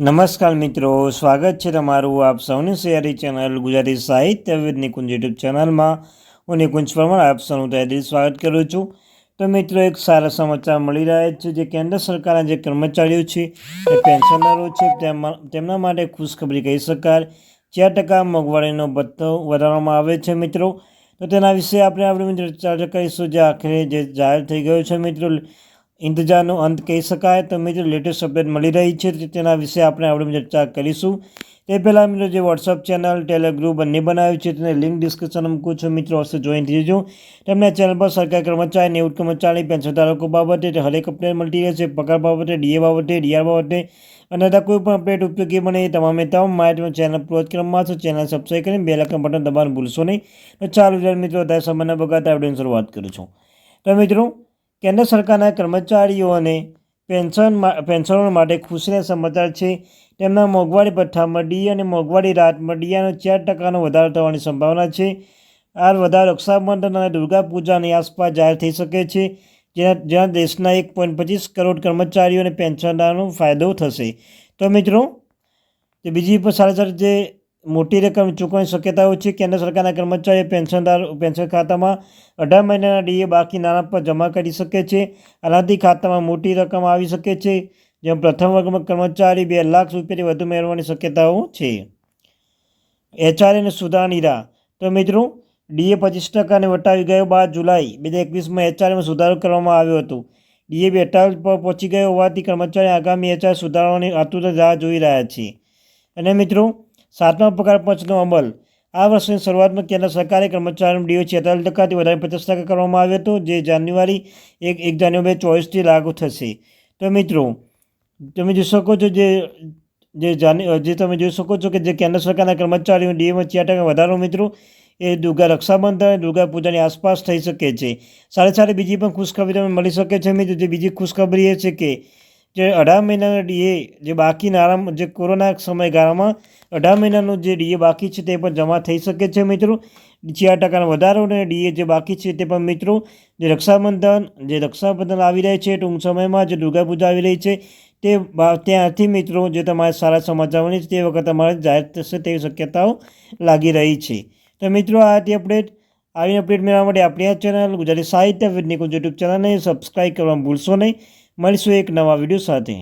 નમસ્કાર મિત્રો, સ્વાગત છે તમારું આપ સૌની શેરી ચેનલ ગુજરાતી સાહિત્ય વિદ નિકુંજ યુટ્યુબ ચેનલમાં. હું નિકુંજ પરમાર, આપ સૌનું તહેદીલ સ્વાગત કરું છું. તો મિત્રો, એક સારા સમાચાર મળી રહ્યા છે જે કેન્દ્ર સરકારના જે કર્મચારીઓ છે, એ પેન્શનરો છે, તેમાં, તેમના માટે ખુશખબરી કહી શકાય. ચાર ટકા મોંઘવારીનો ભથ્થો વધારવામાં આવે છે મિત્રો. તો તેના વિશે આપણે આપણે મિત્રો ચર્ચા કરીશું, જે આખરે જે જાહેર થઈ ગયો છે મિત્રો. ઇંતજારનો અંત કહી શકાય. તો મિત્રો લેટેસ્ટ અપડેટ મળી રહી છે. તેના વિશે આપણે આપણે ચર્ચા કરીશું. તે પહેલાં મિત્રો, જે વોટ્સઅપ ચેનલ ટેલિગ્રુપ બંને બનાવ્યું છે, તેને લિંક ડિસ્ક્રિપ્શન મૂકું છું. મિત્રો હશે જોઈન થઈ જજો. તમને ચેનલ પર સરકાર કર્મચારી નેવું કર્મચારી, પેન્શન ધારકો બાબતે હરેક અપડેટ મળતી રહેશે. પગાર બાબતે ડીએ બાબતે ડીઆર બાબતે અને હતા કોઈ પણ અપડેટ ઉપયોગી બને એ તમામે તમામ માહિતી ચેનલ પૂર્વજ ક્રમમાં છે ચેનલ સબસ્ક્રાઈબ કરીને બે લાખ બટન દબાવવાનું ભૂલશો નહીં. તો ચાલો મિત્રો, અત્યારે સમયના બગાતા આવડીને શરૂઆત કરું છું તો મિત્રો કેન્દ્ર સરકારના કર્મચારીઓને પેન્શન પેન્શનો માટે ખુશીના સમાચાર છે. તેમના મોંઘવારી ભથ્થામાં ડી અને મોંઘવારી રાહતમાં ડીઆનો ચાર ટકાનો વધારો થવાની સંભાવના છે. આ વધારો રક્ષાબંધન અને દુર્ગા પૂજાની આસપાસ જાહેર થઈ શકે છે જ્યાં જ્યાં દેશના એક પોઈન્ટ પચીસ કરોડ કર્મચારીઓને પેન્શનદારનો ફાયદો થશે. તો મિત્રો તો બીજી પણ સારી સારી જે મોટી રકમ ચૂકવવાની શક્યતાઓ છે. કેન્દ્ર સરકારના કર્મચારીઓ પેન્શનદાર, પેન્શન ખાતામાં અઢાર મહિનાના ડીએ બાકી નાણાં પર જમા કરી શકે છે. આનાથી ખાતામાં મોટી રકમ આવી શકે છે. જેમ પ્રથમ વર્ગમાં કર્મચારી બે લાખ રૂપિયાથી વધુ મેળવવાની શક્યતાઓ છે. એચઆરએને સુધારણી રાહ તો મિત્રો, ડીએ પચીસ ટકાને વટાવી ગયો બાદ જુલાઈ. બે હજાર એકવીસમાં એચઆરએમાં સુધારો કરવામાં આવ્યો હતો. ડીએ બેતાલીસ પર પહોંચી ગયો હોવાથી કર્મચારી આગામી એચઆર સુધારવાની આતુરતા રાહ જોઈ રહ્યા છે. અને મિત્રો સાતમા પગાર પંચનો અમલ. આ વર્ષની શરૂઆતમાં કેન્દ્ર સરકારે કર્મચારીનું ડીઓ છેતાલીસ ટકાથી વધારે પચાસ ટકા કરવામાં આવ્યો હતો, જે જાન્યુઆરી એક એક જાન્યુઆરી ચોવીસથી લાગુ થશે. તો મિત્રો, તમે જોઈ શકો છો જે જે જાન્યુ, જે તમે જોઈ શકો છો કે જે કેન્દ્ર સરકારના કર્મચારીઓ ડીએમાં ચાર ટકા વધારો મિત્રો, એ દુર્ગા રક્ષાબંધન, દુર્ગા પૂજાની આસપાસ થઈ શકે છે. સારી સારી બીજી પણ ખુશખબરી તમને મળી શકે છે મિત્રો, જે બીજી ખુશખબરી એ છે કે જે અઢાર મહિનાના ડીએ જે બાકી નાણાં, જે કોરોના સમયગાળામાં અઢાર મહિનાનું જે ડીએ બાકી છે તે પણ જમા થઈ શકે છે મિત્રો. ચાર ટકાનો વધારો અને ડીએ જે બાકી છે તે પણ મિત્રો, જે રક્ષાબંધન જે રક્ષાબંધન આવી રહી છે, ટૂંક સમયમાં જે દુર્ગા પૂજા આવી રહી છે, તે ત્યાંથી મિત્રો જે તમારે સારા સમાચારોની તે વખત તમારે જાહેર થશે તેવી શક્યતાઓ લાગી રહી છે. તો મિત્રો, આ હતી અપડેટ આવી અપડેટ મેળવવા માટે આપણી આ ચેનલ ગુજરાતી સાહિત્ય વિજ્ઞાન યુટ્યુબ ચેનલને સબસ્ક્રાઈબ કરવા ભૂલશો નહીં. મળીશું એક નવા વીડિયો સાથે.